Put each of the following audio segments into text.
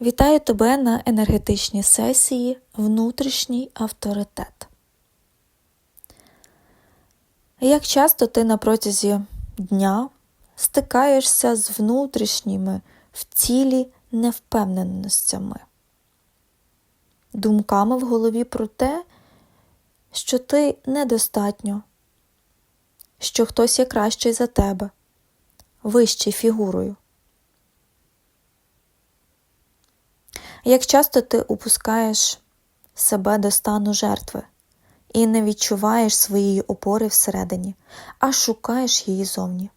Вітаю тебе на енергетичній сесії Внутрішній авторитет. Як часто ти на протязі дня стикаєшся з внутрішніми в цілі невпевненостями, думками в голові про те, що ти недостатньо, що хтось є кращий за тебе, вищий фігурою. Як часто ти упускаєш себе до стану жертви і не відчуваєш своєї опори всередині, а шукаєш її зовні.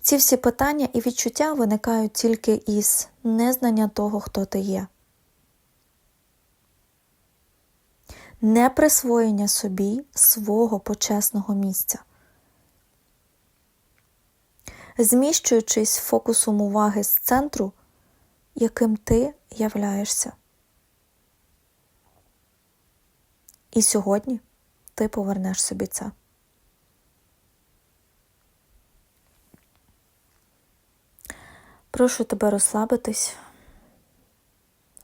Ці всі питання і відчуття виникають тільки із незнання того, хто ти є, неприсвоєння собі свого почесного місця зміщуючись фокусом уваги з центру, яким ти являєшся. І сьогодні ти повернеш собі це. Прошу тебе розслабитись,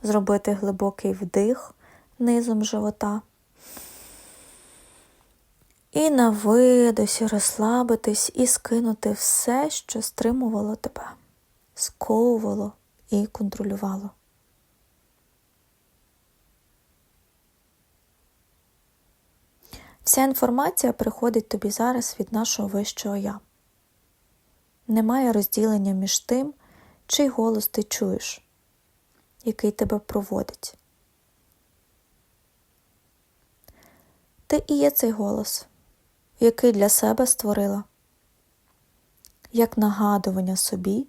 зробити глибокий вдих низом живота. І на видосі розслабитись і скинути все, що стримувало тебе, сковувало і контролювало. Вся інформація приходить тобі зараз від нашого вищого я. Немає розділення між тим, чий голос ти чуєш, який тебе проводить. Ти і є цей голос який для себе створила, як нагадування собі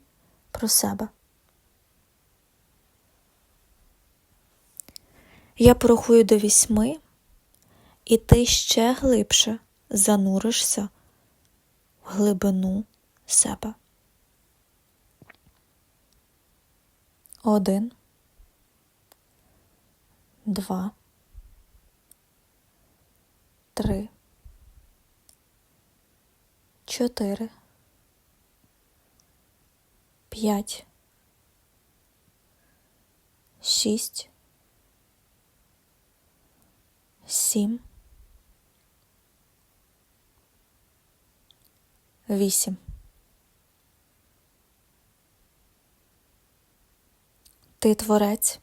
про себе. Я порахую до вісьми, і ти ще глибше зануришся в глибину себе. Один, два, три чотири, п'ять, шість, сім, вісім. Ти творець,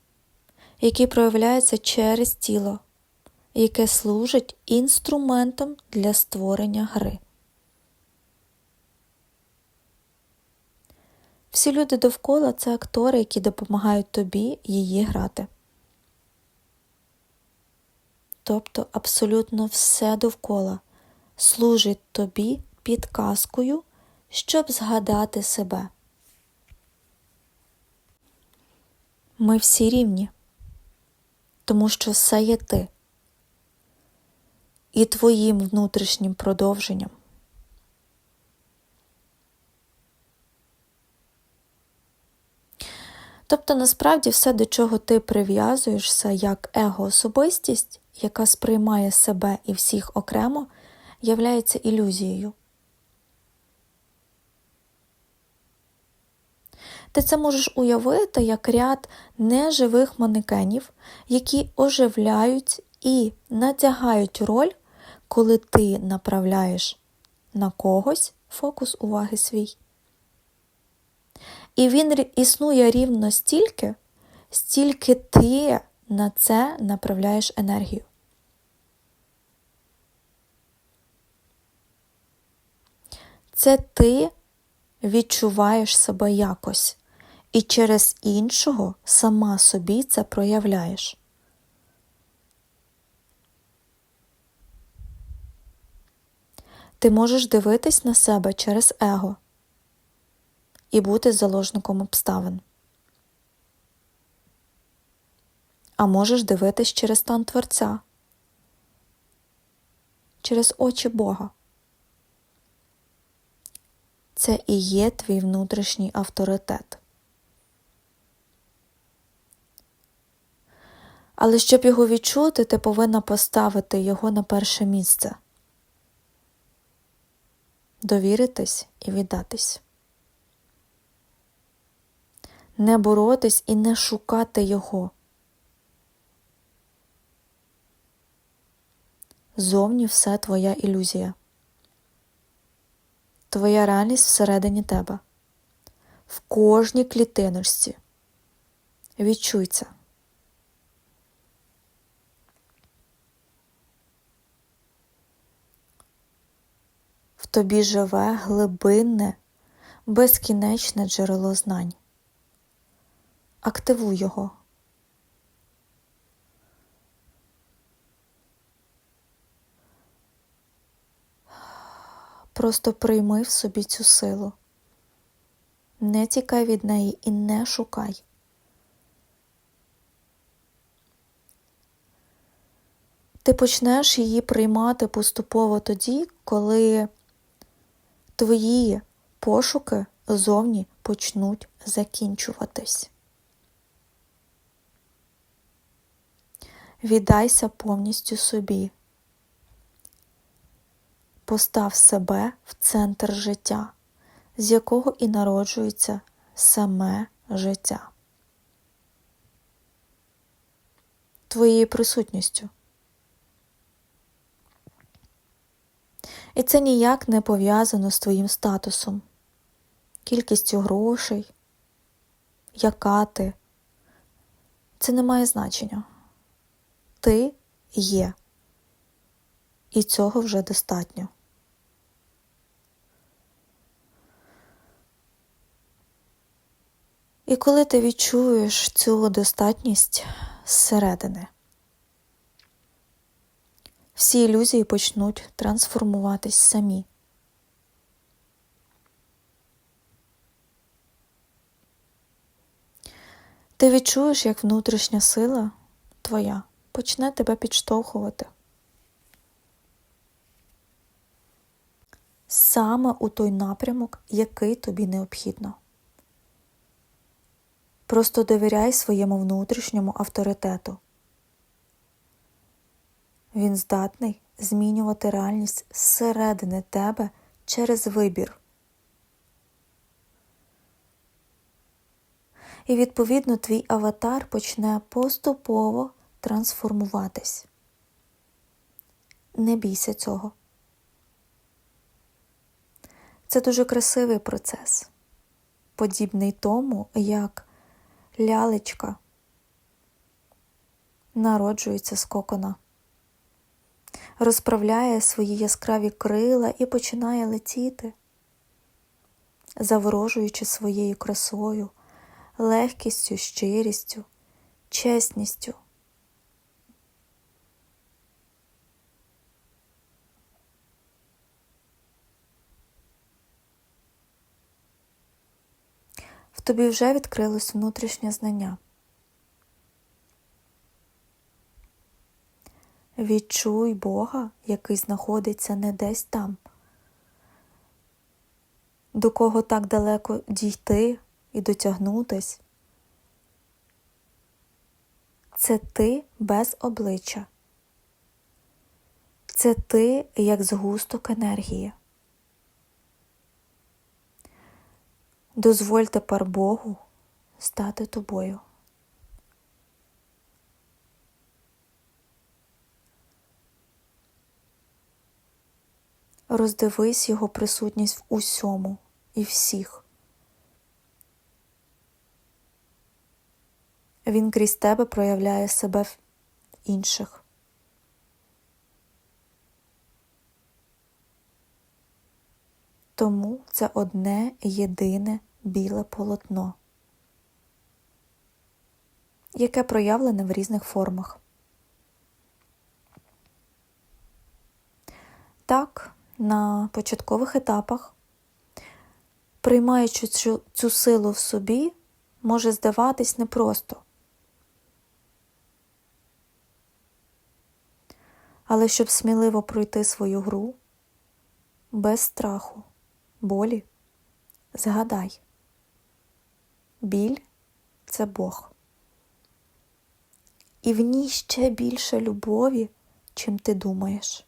який проявляється через тіло, яке служить інструментом для створення гри. Всі люди довкола це актори, які допомагають тобі її грати. Тобто абсолютно все довкола служить тобі підказкою, щоб згадати себе. Ми всі рівні, тому що все є ти і твоїм внутрішнім продовженням. Тобто, насправді, все, до чого ти прив'язуєшся як его-особистість, яка сприймає себе і всіх окремо, являється ілюзією. Ти це можеш уявити як ряд неживих манекенів, які оживляють і натягають роль, коли ти направляєш на когось фокус уваги свій. І він існує рівно стільки, стільки ти на це направляєш енергію. Це ти відчуваєш себе якось, і через іншого сама собі це проявляєш. Ти можеш дивитись на себе через его і бути заложником обставин. А можеш дивитись через стан Творця, через очі Бога. Це і є твій внутрішній авторитет. Але щоб його відчути, ти повинна поставити його на перше місце, довіритись і віддатись. Не боротись і не шукати його. Зовні все твоя ілюзія. Твоя реальність всередині тебе, в кожній клітиночці. Відчуй. В тобі живе глибинне, безкінечне джерело знань. Активуй його. Просто прийми в собі цю силу. Не тікай від неї і не шукай. Ти почнеш її приймати поступово тоді, коли твої пошуки зовні почнуть закінчуватись. Віддайся повністю собі. Постав себе в центр життя, з якого і народжується саме життя. Твоєю присутністю. І це ніяк не пов'язано з твоїм статусом, кількістю грошей, яка ти. Це не має значення. Ти є. І цього вже достатньо. І коли ти відчуєш цю достатність зсередини, всі ілюзії почнуть трансформуватись самі. Ти відчуєш, як внутрішня сила твоя почне тебе підштовхувати. Саме у той напрямок, який тобі необхідно. Просто довіряй своєму внутрішньому авторитету. Він здатний змінювати реальність зсередини тебе через вибір. І, відповідно, твій аватар почне поступово трансформуватись. Не бійся цього. Це дуже красивий процес, подібний тому, як лялечка народжується з кокона, розправляє свої яскраві крила і починає летіти, заворожуючи своєю красою, легкістю, щирістю, чесністю. Тобі вже відкрилось внутрішнє знання. Відчуй Бога, який знаходиться не десь там, до кого так далеко дійти і дотягнутись. Це ти без обличчя. Це ти як згусток енергії. Дозволь тепер Богу стати тобою. Роздивись його присутність в усьому і всіх. Він крізь тебе проявляє себе в інших. Тому це одне єдине біле полотно, яке проявлене в різних формах. Так, на початкових етапах, приймаючи цю, цю силу в собі, може здаватись непросто. Але щоб сміливо пройти свою гру без страху, болі, згадай, біль це Бог. І в ній ще більше любові, чим ти думаєш.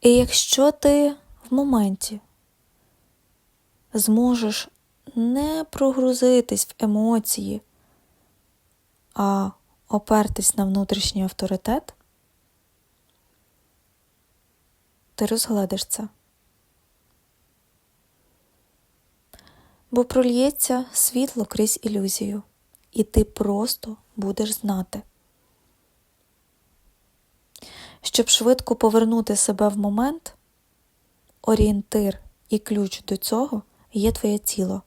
І якщо ти в моменті зможеш не прогрузитись в емоції, а опертись на внутрішній авторитет, ти розгледиш це. Бо прольється світло крізь ілюзію, і ти просто будеш знати. Щоб швидко повернути себе в момент, орієнтир і ключ до цього є твоє тіло.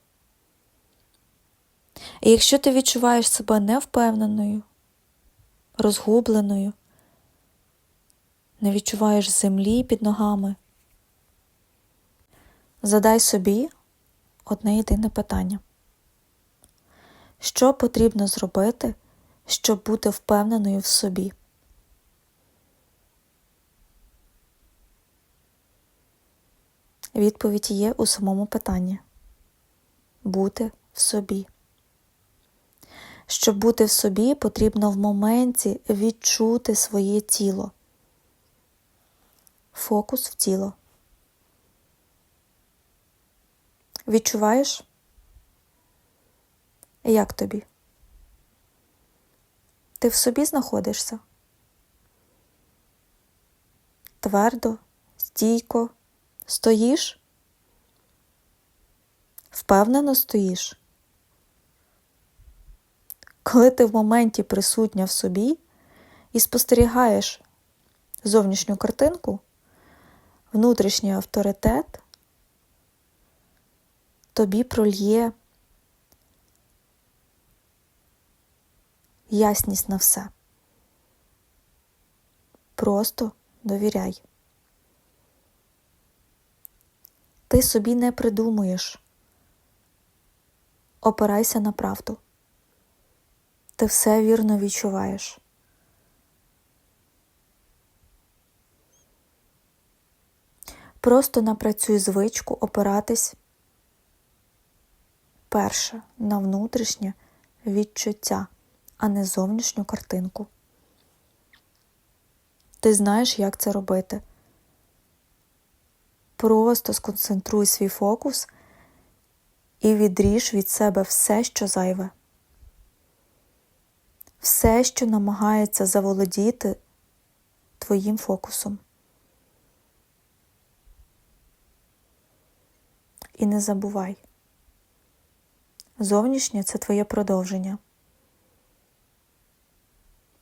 І якщо ти відчуваєш себе невпевненою, розгубленою, не відчуваєш землі під ногами, задай собі одне єдине питання. Що потрібно зробити, щоб бути впевненою в собі? Відповідь є у самому питанні бути в собі. Щоб бути в собі, потрібно в моменті відчути своє тіло. Фокус в тіло. Відчуваєш? Як тобі? Ти в собі знаходишся? Твердо, стійко, стоїш? Впевнено стоїш? Коли ти в моменті присутня в собі і спостерігаєш зовнішню картинку, внутрішній авторитет, тобі прольє ясність на все. Просто довіряй. Ти собі не придумуєш. Опирайся на правду. Ти все вірно відчуваєш. Просто напрацюй звичку опиратись перше на внутрішнє відчуття, а не зовнішню картинку. Ти знаєш, як це робити. Просто сконцентруй свій фокус і відріж від себе все, що зайве все, що намагається заволодіти твоїм фокусом. І не забувай, зовнішнє це твоє продовження.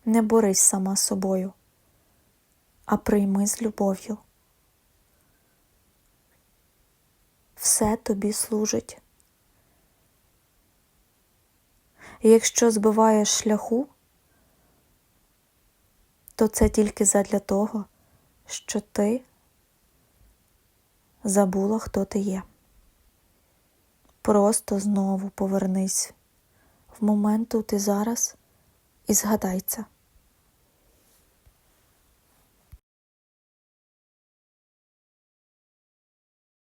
Не борись сама собою, а прийми з любов'ю. Все тобі служить. І якщо збиваєш шляху, то це тільки задля того, що ти забула, хто ти є. Просто знову повернись в момент тут зараз і згадай це.